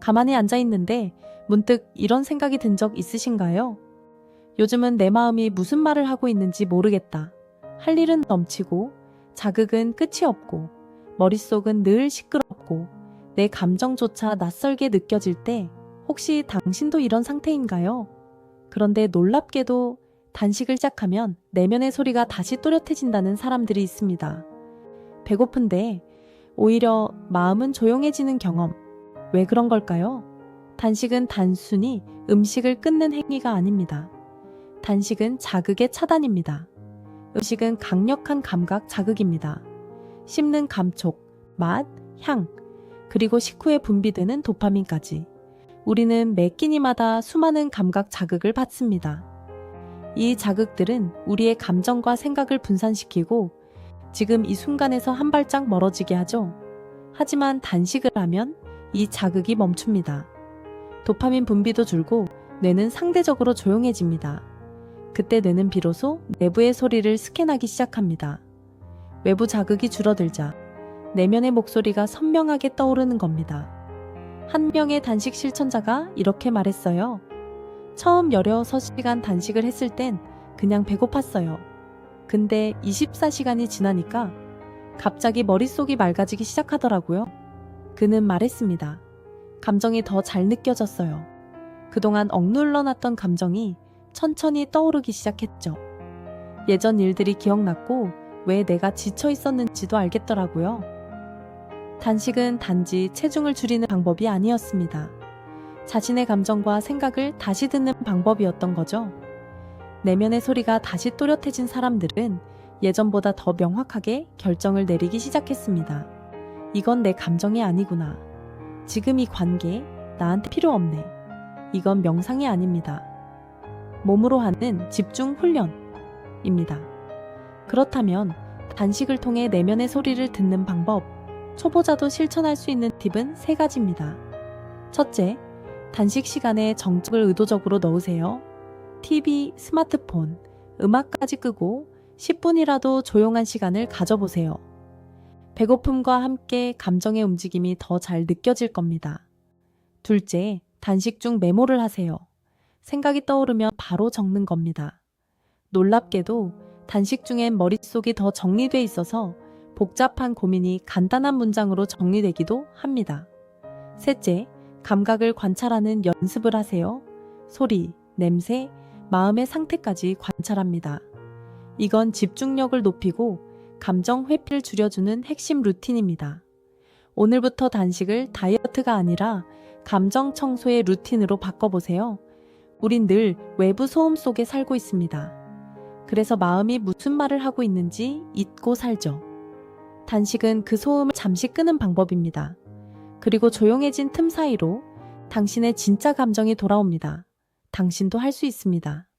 가만히 앉아 있는데 문득 이런 생각이 든 적 있으신가요? 요즘은 내 마음이 무슨 말을 하고 있는지 모르겠다. 할 일은 넘치고, 자극은 끝이 없고, 머릿속은 늘 시끄럽고, 내 감정조차 낯설게 느껴질 때, 혹시 당신도 이런 상태인가요? 그런데 놀랍게도 단식을 시작하면 내면의 소리가 다시 또렷해진다는 사람들이 있습니다. 배고픈데 오히려 마음은 조용해지는 경험. 왜 그런 걸까요? 단식은 단순히 음식을 끊는 행위가 아닙니다. 단식은 자극의 차단입니다. 음식은 강력한 감각 자극입니다. 씹는 감촉, 맛, 향, 그리고 식후에 분비되는 도파민까지. 우리는 매 끼니마다 수많은 감각 자극을 받습니다. 이 자극들은 우리의 감정과 생각을 분산시키고 지금 이 순간에서 한 발짝 멀어지게 하죠. 하지만 단식을 하면 이 자극이 멈춥니다. 도파민 분비도 줄고 뇌는 상대적으로 조용해집니다. 그때 뇌는 비로소 내부의 소리를 스캔하기 시작합니다. 외부 자극이 줄어들자 내면의 목소리가 선명하게 떠오르는 겁니다. 한 명의 단식 실천자가 이렇게 말했어요. 처음 16시간 단식을 했을 땐 그냥 배고팠어요. 근데 24시간이 지나니까 갑자기 머릿속이 맑아지기 시작하더라고요. 그는 말했습니다. 감정이 더 잘 느껴졌어요. 그동안 억눌러 놨던 감정이 천천히 떠오르기 시작했죠. 예전 일들이 기억났고 왜 내가 지쳐 있었는지도 알겠더라고요. 단식은 단지 체중을 줄이는 방법이 아니었습니다. 자신의 감정과 생각을 다시 듣는 방법이었던 거죠. 내면의 소리가 다시 또렷해진 사람들은 예전보다 더 명확하게 결정을 내리기 시작했습니다. 이건 내 감정이 아니구나. 지금 이 관계 나한테 필요 없네. 이건 명상이 아닙니다. 몸으로 하는 집중 훈련입니다. 그렇다면 단식을 통해 내면의 소리를 듣는 방법, 초보자도 실천할 수 있는 팁은 세 가지입니다. 첫째, 단식 시간에 정적을 의도적으로 넣으세요. TV, 스마트폰, 음악까지 끄고 10분이라도 조용한 시간을 가져보세요. 배고픔과 함께 감정의 움직임이 더 잘 느껴질 겁니다. 둘째, 단식 중 메모를 하세요. 생각이 떠오르면 바로 적는 겁니다. 놀랍게도 단식 중엔 머릿속이 더 정리돼 있어서 복잡한 고민이 간단한 문장으로 정리되기도 합니다. 셋째, 감각을 관찰하는 연습을 하세요. 소리, 냄새, 마음의 상태까지 관찰합니다. 이건 집중력을 높이고 감정 회피를 줄여주는 핵심 루틴입니다. 오늘부터 단식을 다이어트가 아니라 감정 청소의 루틴으로 바꿔보세요. 우린 늘 외부 소음 속에 살고 있습니다. 그래서 마음이 무슨 말을 하고 있는지 잊고 살죠. 단식은 그 소음을 잠시 끄는 방법입니다. 그리고 조용해진 틈 사이로 당신의 진짜 감정이 돌아옵니다. 당신도 할 수 있습니다.